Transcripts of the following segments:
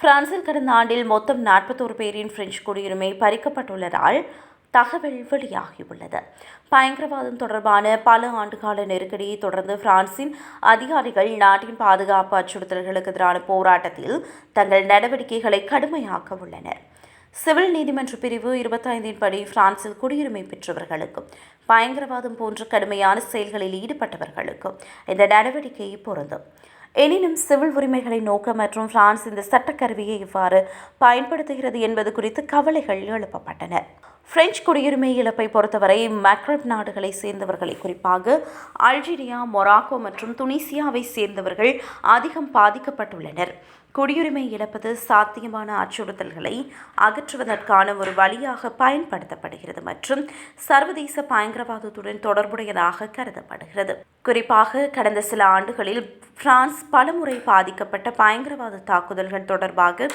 பிரான்சில் கடந்த ஆண்டில் மொத்தம் நாற்பத்தோரு பேரின் பிரெஞ்சு குடியுரிமை பறிக்கப்பட்டுள்ளதால் தகவல் வெளியாகியுள்ளது. பயங்கரவாதம் தொடர்பான பல ஆண்டுகால நெருக்கடியை தொடர்ந்து பிரான்சின் அதிகாரிகள் நாட்டின் பாதுகாப்பு அச்சுறுத்தல்களுக்கு எதிரான போராட்டத்தில் தங்கள் நடவடிக்கைகளை கடுமையாக்க உள்ளனர். சிவில் நீதிமன்ற பிரிவு இருபத்தைந்தின் படி பிரான்சில் குடியுரிமை பெற்றவர்களுக்கும் பயங்கரவாதம் போன்ற கடுமையான செயல்களில் ஈடுபட்டவர்களுக்கும் இந்த நடவடிக்கை பொருந்தும். எனினும் சிவில் உரிமைகளை நோக்க மற்றும் பிரான்ஸ் இந்த சட்டக்கருவியை இவ்வாறு பயன்படுத்துகிறது என்பது குறித்து கவலைகள் எழுப்பப்பட்டன. பிரெஞ்சு குடியுரிமை இழப்பை பொறுத்தவரை மக்ரப் நாடுகளை சேர்ந்தவர்களை குறிப்பாக அல்ஜீரியா மொராக்கோ மற்றும் துனிசியாவை சேர்ந்தவர்கள் அதிகம் பாதிக்கப்பட்டுள்ளனர். குடியுரிமை இழப்பது சாத்தியமான அச்சுறுத்தல்களை அகற்றுவதற்கான ஒரு வழியாக பயன்படுத்தப்படுகிறது மற்றும் சர்வதேச பயங்கரவாதத்துடன் தொடர்புடையதாக கருதப்படுகிறது. குறிப்பாக கடந்த சில ஆண்டுகளில் பிரான்ஸ் பலமுறை பாதிக்கப்பட்ட பயங்கரவாத தாக்குதல்கள் தொடர்பாக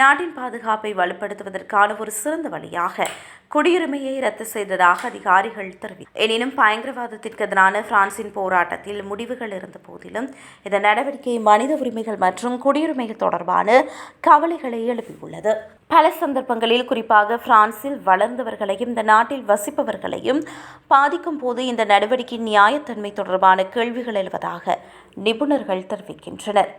நாட்டின் பாதுகாப்பை வலுப்படுத்துவதற்கான ஒரு சிறந்த வழியாக குடியுரிமையை ரத்து செய்ததாக அதிகாரிகள் தெரிவித்தனர் எனினும் பயங்கரவாதத்திற்கு எதிரான பிரான்சின் போராட்டத்தில் முடிவுகள் இருந்த போதிலும் இந்த நடவடிக்கை மனித உரிமைகள் மற்றும் குடியுரிமைகள் தொடர்பான கவலைகளை எழுப்பியுள்ளது. பல சந்தர்ப்பங்களில் குறிப்பாக பிரான்சில் வளர்ந்தவர்களையும் இந்த நாட்டில் வசிப்பவர்களையும் பாதிக்கும் போது இந்த நடவடிக்கை நியாயத்தன்மை தொடர்பான கேள்விகள் எழுவதாக நிபுணர்கள் தெரிவிக்கின்றனர்.